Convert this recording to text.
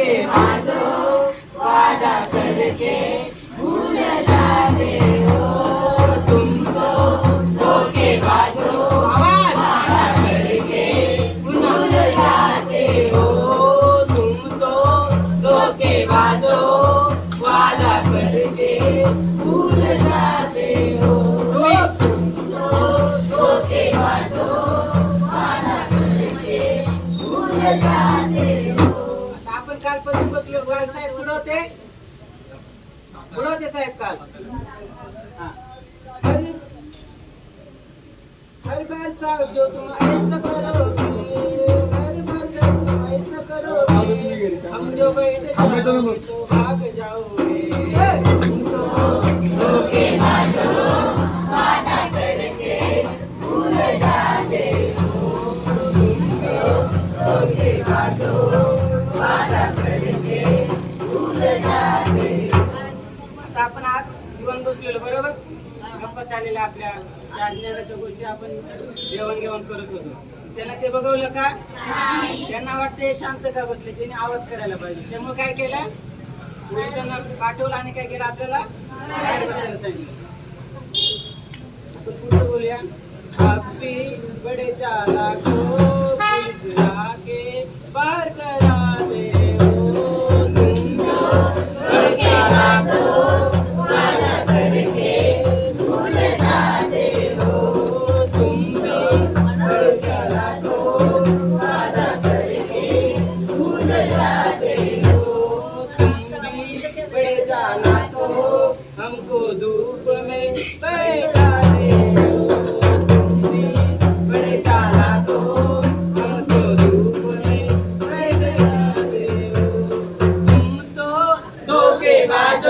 धोखेबाजो वादा करके भूल जाते हो तुम तो धोखेबाजो वादा करके भूल जाते हो। तुम तो धोखेबाजो वादा करके भूल जाते हो। तुम तो धोखेबाजो वादा करके भूल जाते हो। बसलो गोळ्या साहेब कुठं होते कुठं होते साहेब काल. हरी बार साहब जो तुम ऐसा करोगे हर बार जब तुम ऐसा करोगे हम जो बैठे तो भाग जाओगे. आता आपण आज जीवन बसलेलो बरोबर? गप्पा चाललेल्या आपल्या ज्ञानाच्या गोष्टी आपण देवाणघेवाण करत होतो. त्यांना ते बघवलं का? त्यांना वाटते शांत का बसले? त्यांनी आवाज करायला पाहिजे. त्यामुळे काय केलं? पोलिसांना पाठवलं आणि काय केलं आपल्याला? बाहेर बसायला सांगितलं. आपण पुढचं बोलूया. बडे चालाको भी जाना तो हमको धूप में बैठा दे। जाना तो हमको धूप में बैठा दे। तुम तो